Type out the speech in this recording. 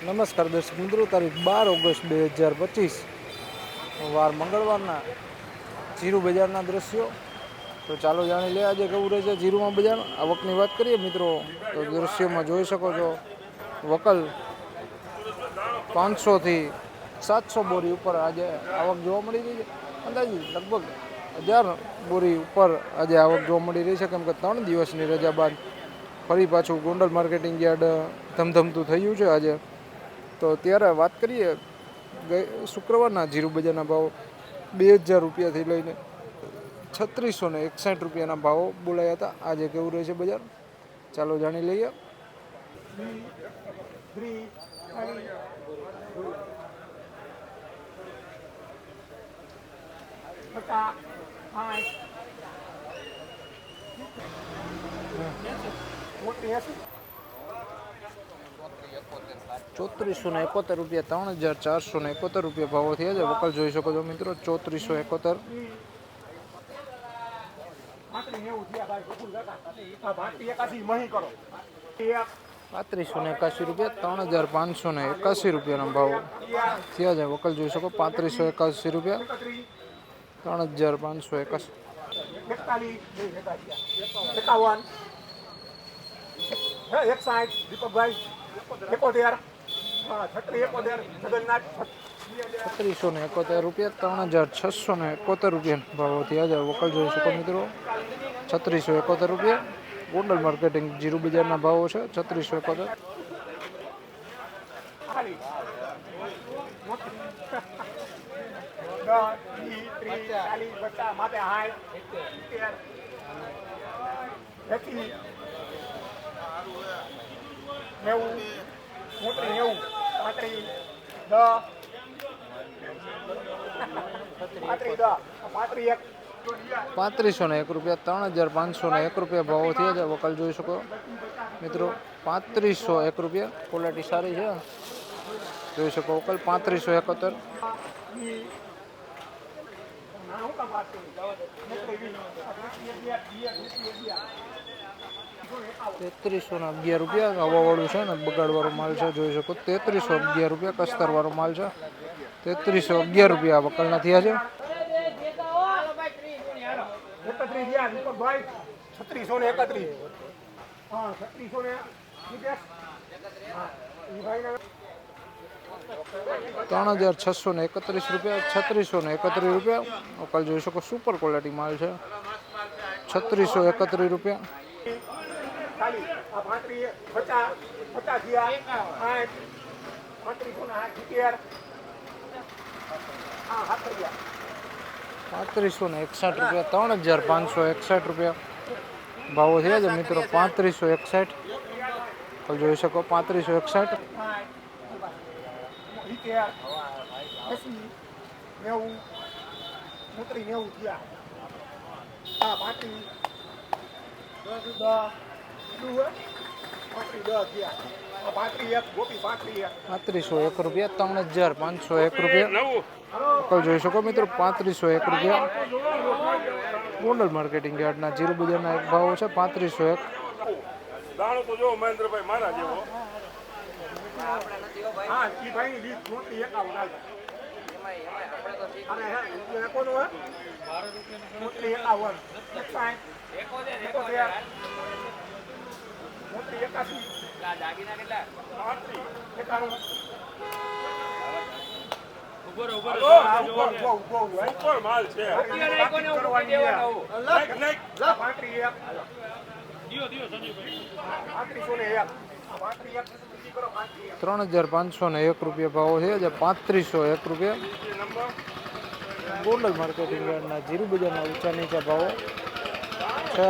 નમસ્કાર દર્શક મિત્રો, તારીખ બાર ઓગસ્ટ બે હજાર પચીસ. વાર મંગળવારના જીરું બજારના દ્રશ્યો. તો ચાલો જાણી લે આજે કેવું રહે છે જીરુમાં બજાર. આવકની વાત કરીએ મિત્રો, તો દ્રશ્યોમાં જોઈ શકો છો, વકલ પાંચસોથી સાતસો બોરી ઉપર આજે આવક જોવા મળી રહી છે. અંદાજે લગભગ હજાર બોરી ઉપર આજે આવક જોવા મળી રહી છે. કેમ કે ત્રણ દિવસની રજા બાદ ફરી પાછું ગોંડલ માર્કેટિંગ યાર્ડ ધમધમતું થયું છે આજે. તો ત્યારે વાત કરીએ શુક્રવારના જીરું બજારના ભાવ બે હજાર રૂપિયાથી લઈને છત્રીસો ને એકસાઠ રૂપિયાના ભાવો બોલાયા હતા. આજે કેવું રહે છે બજાર? ચાલો જાણી લઈએ. ચોત્રીસો ને એકોતેર રૂપિયા, ત્રણ હજાર ચારસો ને એકોતેર રૂપિયા ભાવો થયા છે. વકલ જોઈ શકો છો મિત્રો, ચોત્રીસો એકોતેર. પાંત્રીસો ને એકાસી રૂપિયા, ત્રણ હજાર પાંચસો ને એકાસી રૂપિયાના ભાવ થયા છે. વકલ જોઈ શકો, પાંત્રીસો એકાસી રૂપિયા, ત્રણ હજાર પાંચસો એકાસી એકાવન. એક સાઠ, દીપકભાઈ. એકોતેર. છત્રીસો ને એકોતેર. રૂપિયા ત્રણ હજાર છસો ને એકોતેર રૂપિયા. ભાવો થયા છે વકલ જોઈ શકો મિત્રો. છત્રીસો એકોતેર રૂપિયા. ગોંડલ માર્કેટિંગ જીરું બજારના ભાવો છે છત્રીસો એકોતેર. ચાલીસ પચાસ માથે સાઠ સિત્તેર એસી નેવું મોટરી નેવું, પાંત્રીસ, દસ. પાંત્રીસ દસ. પાંત્રીસ એક. પાંત્રીસો ને એક રૂપિયા, ત્રણ હજાર પાંચસો ને એક રૂપિયા ભાવો થયા છે. વકલ જોઈ શકો મિત્રો, પાંત્રીસો એક રૂપિયા. ક્વોલિટી સારી છે. જોઈ શકો વકલ, પાંત્રીસો એકોતેર. તેત્રીસો ને અગિયાર રૂપિયા હવાવાળું છે ને બગાડવાળો માલ છે જોઈ શકો. તેત્રીસો અગિયાર રૂપિયા કસ્તરવાળો માલ છે. તેત્રીસો અગિયાર રૂપિયા વકલના થયા છે. છત્રીસો ને એકત્રીસ. હા છત્રીસો ને ત્રણ હજાર છસો ને એકત્રીસ રૂપિયા છત્રીસો ને એકત્રીસ રૂપિયા. વકલ જોઈ શકો સુપર ક્વોલિટી માલ છે. છત્રીસો એકત્રીસ રૂપિયા. ચાલીસ આ પાંત્રીસ પચાસ પચાસ ગયા સાઠ પાંત્રીસો ને સાઠ સિત્તેર. હા હાથ ગયા. પાંત્રીસો ને એકસઠ રૂપિયા ત્રણ હજાર પાંચસો એકસઠ રૂપિયા. ભાવો થયા છે મિત્રો પાંત્રીસો એકસઠ. જોઈ શકો પાંત્રીસો એકસઠ. નેવું નેવું હા પાંત્રીસ. દસ. પાંત્રીસ દસ થયા આ પાંત્રીસ એક ગોપી પાંત્રીસ એક પાંત્રીસો એક રૂપિયા ત્રણ હજાર પાંચસો એક રૂપિયા વકલ જોઈ શકો મિત્રો પાંત્રીસો એક રૂપિયા ગોંડલ માર્કેટિંગ યાર્ડના જીરું બજારના એક ભાવો છે પાંત્રીસો એક દાણો તો જો મહેન્દ્રભાઈ મારા જેવો હા ઈ ભાઈની લીધ મોટી એકાવન આવી અને હે એ કોનું હે મોટી એકાવન એક સાઠ એકોતેર મોટી એકાસી એકાણું હા, ઊભો, ઊભો, ઊભો, ઊભો, હે. ઉપર માલ છે બાકી કરવાની છે. નાખ, નાખ. પાંત્રીસ એક. પાંત્રીસો ને એક. આ ત્રણ હજાર પાંચસો ને એક રૂપિયા ભાવો છે જે પાંત્રીસો એક રૂપિયા. ગોંડલ માર્કેટિંગ યાર્ડના જીરું બજારના ઊંચા નીચા ભાવો. છે